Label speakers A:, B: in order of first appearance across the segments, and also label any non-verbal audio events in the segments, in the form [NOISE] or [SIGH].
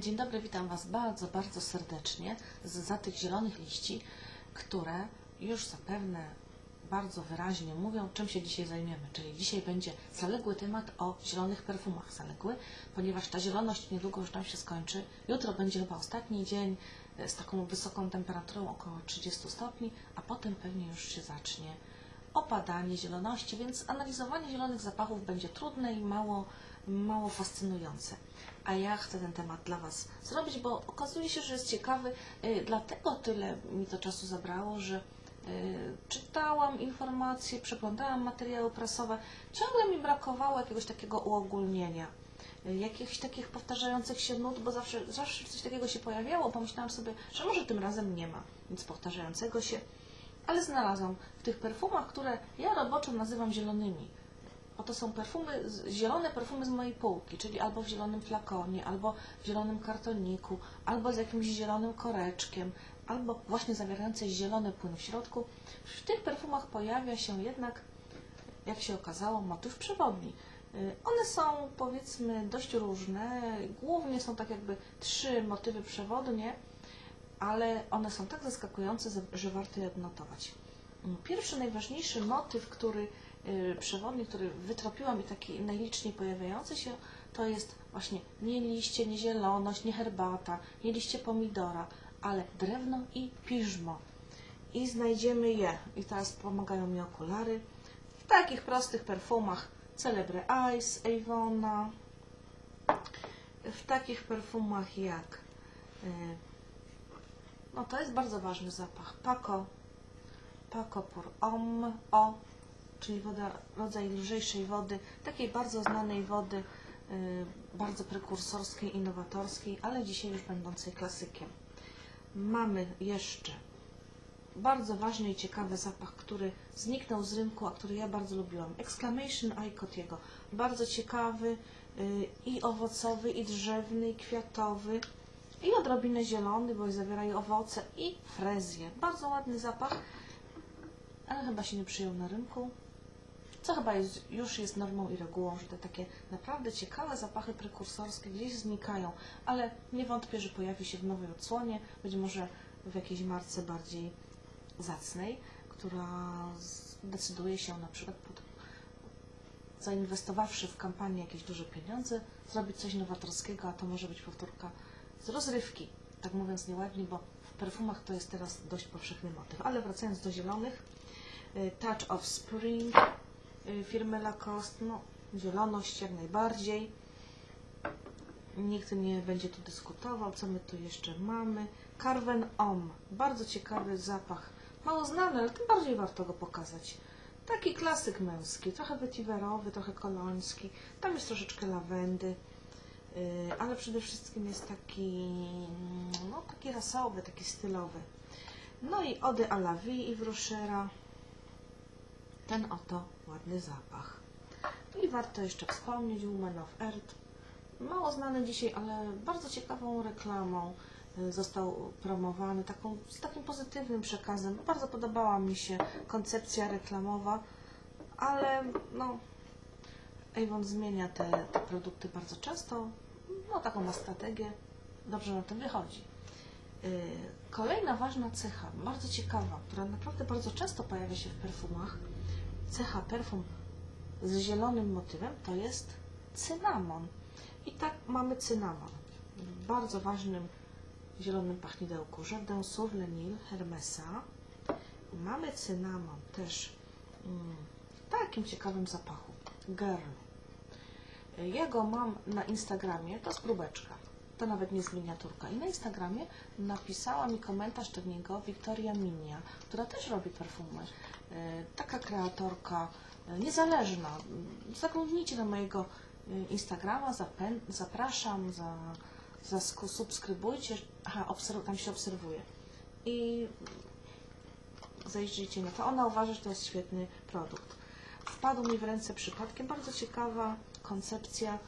A: Dzień dobry, witam Was bardzo, bardzo serdecznie z za tych zielonych liści, które już zapewne bardzo wyraźnie mówią, czym się dzisiaj zajmiemy. Czyli dzisiaj będzie zaległy temat o zielonych perfumach. Zaległy, ponieważ ta zieloność niedługo już nam się skończy. Jutro będzie chyba ostatni dzień e, z taką wysoką temperaturą, około 30 stopni, a potem pewnie już się zacznie opadanie zieloności, więc analizowanie zielonych zapachów będzie trudne i mało, mało fascynujące. A ja chcę ten temat dla Was zrobić, bo okazuje się, że jest ciekawy. y, Dlatego tyle mi to czasu zabrało, że y, czytałam informacje, przeglądałam materiały prasowe. Ciągle mi brakowało jakiegoś takiego uogólnienia, y, jakichś takich powtarzających się nut, bo zawsze, zawsze coś takiego się pojawiało. Pomyślałam sobie, że może tym razem nie ma nic powtarzającego się ale znalazłam w tych perfumach, które ja roboczo nazywam zielonymi. Oto są perfumy, zielone perfumy z mojej półki, czyli albo w zielonym flakonie, albo w zielonym kartoniku, albo z jakimś zielonym koreczkiem, albo właśnie zawierające zielony płyn w środku. W tych perfumach pojawia się jednak, jak się okazało, motyw przewodni. Y, One są powiedzmy dość różne, głównie są tak jakby trzy motywy przewodnie, ale one są tak zaskakujące, że warto je odnotować. Mm, Pierwszy, najważniejszy motyw, który przewodni, który wytropiłam i taki najliczniej pojawiający się, to jest właśnie nie liście, nie zieloność, nie herbata, nie liście pomidora, ale drewno i piżmo. I znajdziemy je, i teraz pomagają mi okulary, w takich prostych perfumach. Celebre Ice, Avona, w takich perfumach jak y, no to jest bardzo ważny zapach. Paco, Paco pour homme, o, czyli woda, rodzaj lżejszej wody, takiej bardzo znanej wody, y, bardzo prekursorskiej, innowatorskiej, ale dzisiaj już będącej klasykiem. Mamy jeszcze bardzo ważny i ciekawy zapach, który zniknął z rynku, a który ja bardzo lubiłam. Exclamation Cotiego. Bardzo ciekawy y, i owocowy, i drzewny, i kwiatowy. I odrobinę zielony, bo zawierają owoce i frezję. Bardzo ładny zapach, ale chyba się nie przyjął na rynku. Co chyba jest, już jest normą i regułą, że te takie naprawdę ciekawe zapachy prekursorskie gdzieś znikają, ale nie wątpię, że pojawi się w nowej odsłonie, być może w jakiejś marce bardziej zacnej, która zdecyduje się na przykład pod, zainwestowawszy w kampanię jakieś duże pieniądze, zrobić coś nowatorskiego, a to może być powtórka z rozrywki, tak mówiąc nieładnie, bo w perfumach to jest teraz dość powszechny motyw. Ale wracając do zielonych, y, Touch of Spring firmy Lacoste, no zieloność jak najbardziej. Nikt nie będzie tu dyskutował, co my tu jeszcze mamy. Carven Homme, bardzo ciekawy zapach, mało znany, ale tym bardziej warto go pokazać. Taki klasyk męski, trochę wytiwerowy, trochę koloński, tam jest troszeczkę lawendy. Y, ale przede wszystkim jest taki, no, taki rasowy, taki stylowy. No i Ody à la vie i Rochera. Ten oto ładny zapach. I warto jeszcze wspomnieć Woman of Earth. Mało znany dzisiaj, ale bardzo ciekawą reklamą y, został promowany, taką, z takim pozytywnym przekazem. Bardzo podobała mi się koncepcja reklamowa, ale no, Avon zmienia te, te produkty bardzo często. No taką ma strategię. Dobrze na tym wychodzi. Yy, Kolejna ważna cecha, bardzo ciekawa, która naprawdę bardzo często pojawia się w perfumach, cecha perfum z zielonym motywem, to jest cynamon. I tak mamy cynamon w bardzo ważnym zielonym pachnidełku Jardin Sauvlenil Hermesa. I mamy cynamon też mm, w takim ciekawym zapachu. Girl. Ja go mam na Instagramie, to jest próbeczka. To nawet nie jest miniaturka. I na Instagramie napisała mi komentarz do niego Wiktoria Minia, która też robi perfumy. E, Taka kreatorka, e, niezależna. Zaglądnijcie na mojego e, Instagrama, zapraszam, za, za subskrybujcie. Aha, tam się obserwuje. I zajrzyjcie na to. Ona uważa, że to jest świetny produkt. Wpadł mi w ręce przypadkiem. Bardzo ciekawa koncepcja.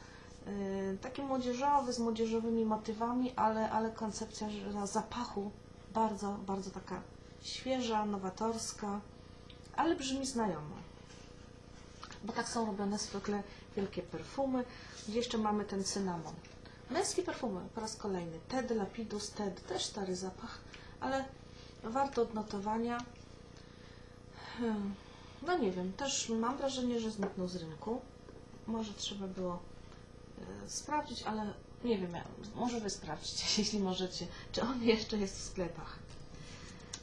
A: Yy, taki młodzieżowy, z młodzieżowymi motywami, ale, ale koncepcja zapachu bardzo, bardzo taka świeża, nowatorska, ale brzmi znajomo. Bo tak są robione zwykle wielkie perfumy. Gdzie jeszcze mamy ten cynamon. Męskie perfumy po raz kolejny. Ted Lapidus Ted, też stary zapach, ale warto odnotowania. Hmm, No nie wiem, też mam wrażenie, że zniknął z rynku. Może trzeba było sprawdzić, ale nie wiem, może wy sprawdźcie, [LAUGHS] jeśli możecie, czy on jeszcze jest w sklepach.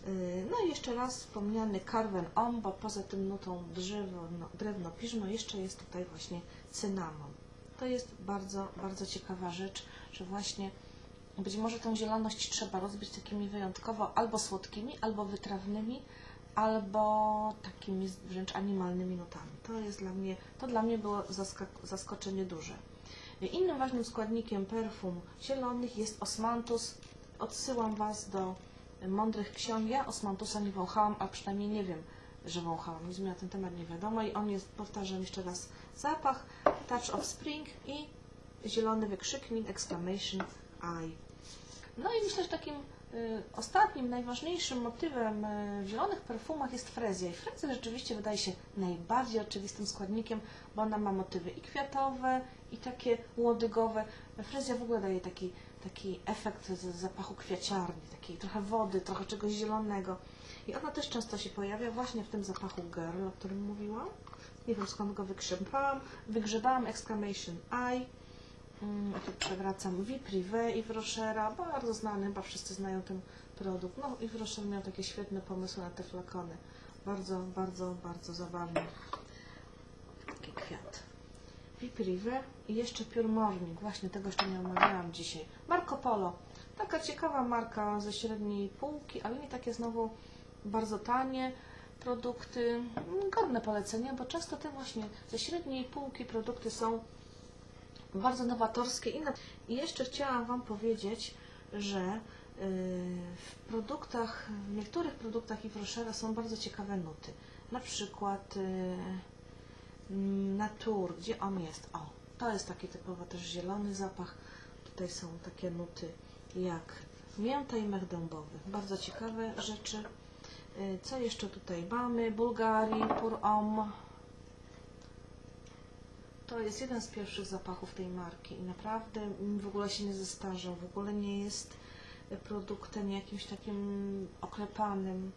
A: Yy, No i jeszcze raz wspomniany Carven Om, bo poza tym nutą drzewo, no, drewno piżmo jeszcze jest tutaj właśnie cynamon. To jest bardzo, bardzo ciekawa rzecz, że właśnie być może tą zieloność trzeba rozbić takimi wyjątkowo albo słodkimi, albo wytrawnymi, albo takimi wręcz animalnymi nutami. To jest dla mnie, to dla mnie było zaskoczenie duże. Innym ważnym składnikiem perfum zielonych jest osmantus. Odsyłam Was do mądrych ksiąg. Ja osmantusa nie wąchałam, a przynajmniej nie wiem, że wąchałam. Nic mi na ten temat nie wiadomo i on jest, powtarzam jeszcze raz, zapach, touch of spring i zielony wykrzyknik, exclamation eye. No i myślę, że takim ostatnim, najważniejszym motywem y, w zielonych perfumach jest frezja. I frezja rzeczywiście wydaje się najbardziej oczywistym składnikiem, bo ona ma motywy i kwiatowe, i takie łodygowe. Frezja w ogóle daje taki, taki efekt zapachu kwiaciarni, takiej trochę wody, trochę czegoś zielonego. I ona też często się pojawia właśnie w tym zapachu girl, o którym mówiłam. Nie wiem skąd go wygrzebałam. Wygrzebałam exclamation eye. Mm, Tu przewracam V Privé i Rochera, bardzo znany, chyba wszyscy znają ten produkt. No i Rocher miał takie świetne pomysły na te flakony. Bardzo, bardzo, bardzo zabawny. Taki kwiat. V Privé i jeszcze Pure Morning, właśnie tego jeszcze nie omawiałam dzisiaj. Marco Polo, taka ciekawa marka ze średniej półki, ale nie takie znowu bardzo tanie produkty, mm, godne polecenia, bo często te właśnie ze średniej półki produkty są bardzo nowatorskie. I, jeszcze chciałam Wam powiedzieć, że yy, w produktach, w niektórych produktach i Rochera są bardzo ciekawe nuty. Na przykład yy, Natur, gdzie on jest? O, to jest taki typowo też zielony zapach. Tutaj są takie nuty jak mięta i mech dębowy. Bardzo ciekawe rzeczy. Yy, Co jeszcze tutaj mamy? Bułgarii, Pur Om. To jest jeden z pierwszych zapachów tej marki i naprawdę w ogóle się nie zestarzał, w ogóle nie jest produktem jakimś takim oklepanym.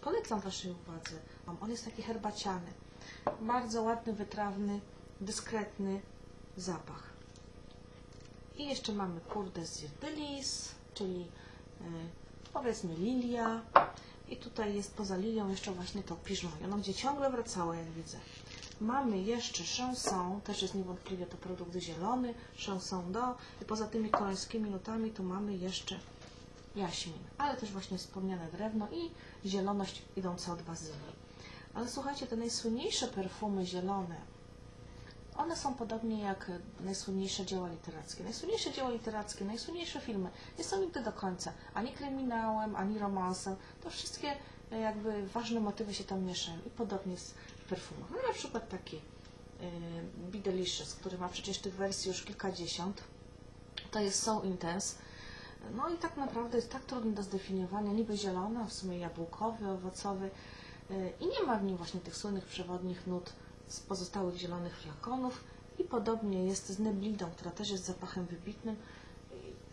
A: Polecam Waszej uwadze. On jest taki herbaciany. Bardzo ładny, wytrawny, dyskretny zapach. I jeszcze mamy des Belize, czyli e, powiedzmy lilia. I tutaj jest poza lilią jeszcze właśnie to piżmo. Ono gdzie ciągle wracało, jak widzę. Mamy jeszcze chanson, też jest niewątpliwie to produkt zielony, chanson do i poza tymi koreańskimi nutami tu mamy jeszcze jaśmin, ale też właśnie wspomniane drewno i zieloność idąca od bazylii. Ale słuchajcie, te najsłynniejsze perfumy zielone, one są podobnie jak najsłynniejsze dzieła literackie. Najsłynniejsze dzieła literackie, najsłynniejsze filmy nie są nigdy do końca ani kryminałem, ani romansem. To wszystkie e, jakby ważne motywy się tam mieszają i podobnie w perfumach. No na przykład taki Be Delicious, który ma przecież tych wersji już kilkadziesiąt. To jest So Intense. No i tak naprawdę jest tak trudny do zdefiniowania, niby zielony, a w sumie jabłkowy, owocowy y, i nie ma w nim właśnie tych słynnych przewodnich nut z pozostałych zielonych flakonów i podobnie jest z Neblidą, która też jest zapachem wybitnym.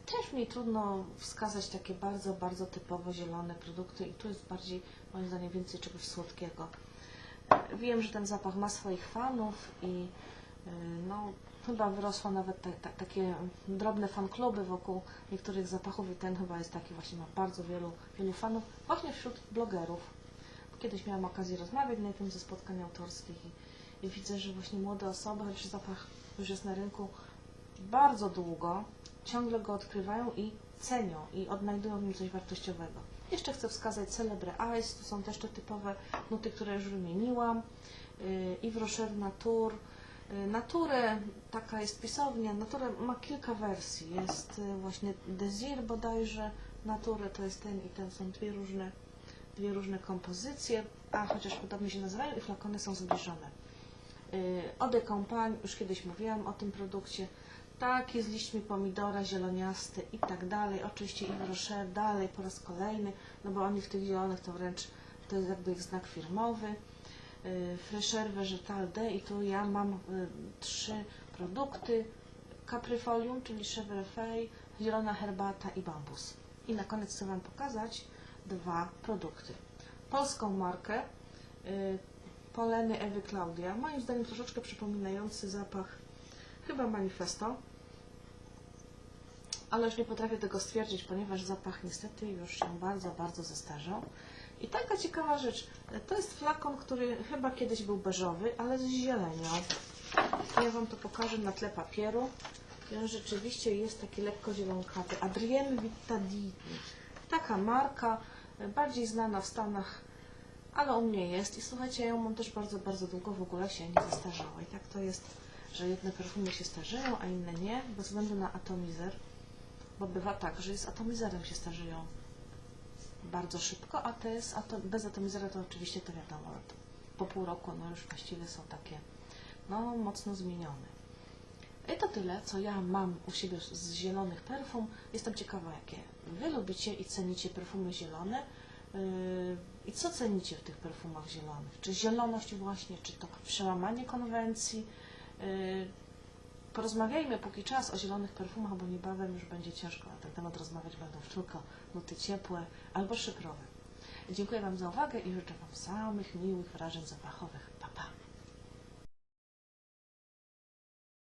A: Też mi trudno wskazać takie bardzo, bardzo typowo zielone produkty i tu jest bardziej, moim zdaniem, więcej czegoś słodkiego. Wiem, że ten zapach ma swoich fanów i y, no, chyba wyrosło nawet ta, ta, takie drobne fankluby wokół niektórych zapachów i ten chyba jest taki właśnie, ma bardzo wielu, wielu fanów, właśnie wśród blogerów. Kiedyś miałam okazję rozmawiać na jednym ze spotkań autorskich i, i widzę, że właśnie młode osoby, chociaż zapach już jest na rynku bardzo długo, ciągle go odkrywają i cenią i odnajdują w nim coś wartościowego. Jeszcze chcę wskazać Celebre Eyes, to są też te typowe nuty, które już wymieniłam. Yy, Yves Rocher Natur. Yy, Nature, taka jest pisownia, Nature ma kilka wersji. Jest yy, właśnie Desir bodajże, Nature to jest ten i ten, są dwie różne, dwie różne kompozycje, a chociaż podobnie się nazywają i flakony są zbliżone. Yy, Eau de Campagne, już kiedyś mówiłam o tym produkcie, taki z liśćmi pomidora, zieloniasty i tak dalej. Oczywiście Yves Rocher dalej po raz kolejny, no bo oni w tych zielonych to wręcz to jest jakby ich znak firmowy. Yy, Fresher Vegetal D i tu ja mam y, trzy produkty. Caprifolium, czyli Chevre Fay, zielona herbata i bambus. I na koniec chcę Wam pokazać dwa produkty. Polską markę y, Poleny Ewy Klaudia, moim zdaniem troszeczkę przypominający zapach chyba Manifesto, ale już nie potrafię tego stwierdzić, ponieważ zapach niestety już się bardzo, bardzo zestarzał. I taka ciekawa rzecz, to jest flakon, który chyba kiedyś był beżowy, ale z zielenią. Ja Wam to pokażę na tle papieru. I on rzeczywiście jest taki lekko zielonkawy. Adrienne Vittadini. Taka marka, e, bardziej znana w Stanach, ale u mnie jest. I słuchajcie, ja ją mam też bardzo, bardzo długo, w ogóle się nie zestarzała. I tak to jest, że jedne perfumy się starzeją, a inne nie, bez względu na atomizer. Bo bywa tak, że z atomizerem się starzeją bardzo szybko, a te z atom, bez atomizera to oczywiście to wiadomo, po pół roku no już właściwie są takie no mocno zmienione. I to tyle, co ja mam u siebie z zielonych perfum. Jestem ciekawa, jakie Wy lubicie i cenicie perfumy zielone. Yy, I co cenicie w tych perfumach zielonych? Czy zieloność właśnie, czy to przełamanie konwencji? Porozmawiajmy póki czas o zielonych perfumach, bo niebawem już będzie ciężko na ten temat rozmawiać. Będą tylko nuty ciepłe albo szyfrowe. Dziękuję Wam za uwagę i życzę Wam samych miłych wrażeń zapachowych.